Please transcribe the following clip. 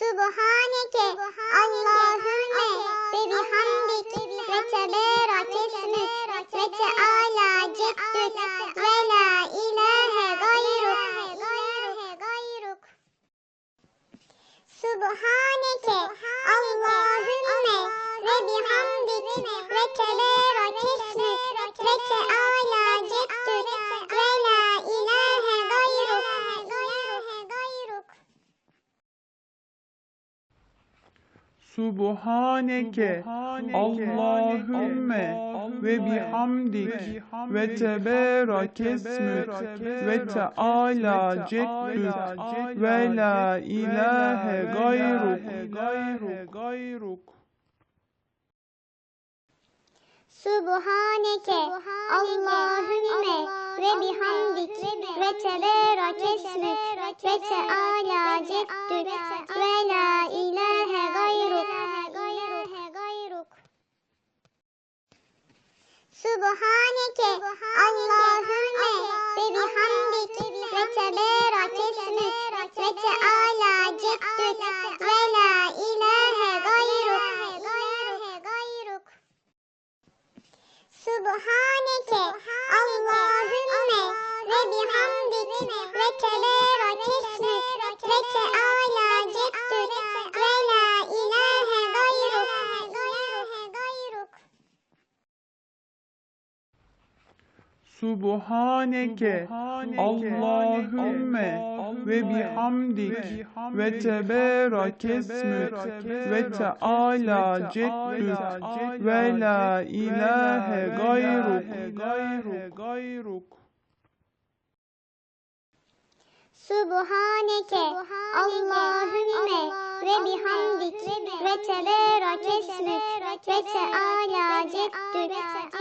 Subhaneke Allahümme ve bihamdik ve teberek esmük ve teala ceddük ve la ilahe gayruk. Subhaneke Allahümme ve bihamdik ve teberek esmük Subhaneke Allahümme ve bihamdik ve teberek esmük ve teala ceddük ve la ilahe gayruk. Subhaneke Allahümme ve bihamdik ve teberek esmük ve teala ceddük ve la ilahe gayruk. Subhaneke Allahümme ve bihamdik ve teberek esmük ve teala ceddük ve la ilahe gayruk. Subhaneke Allahümme ve bihamdik ve teberek Subhaneke Allahümme ve bihamdik ve teberek esmük ve teala ceddük ve la ilahe gayruk. Subhaneke. Allahümme ve bihamdik. Ve teberek esmük ve teala ceddük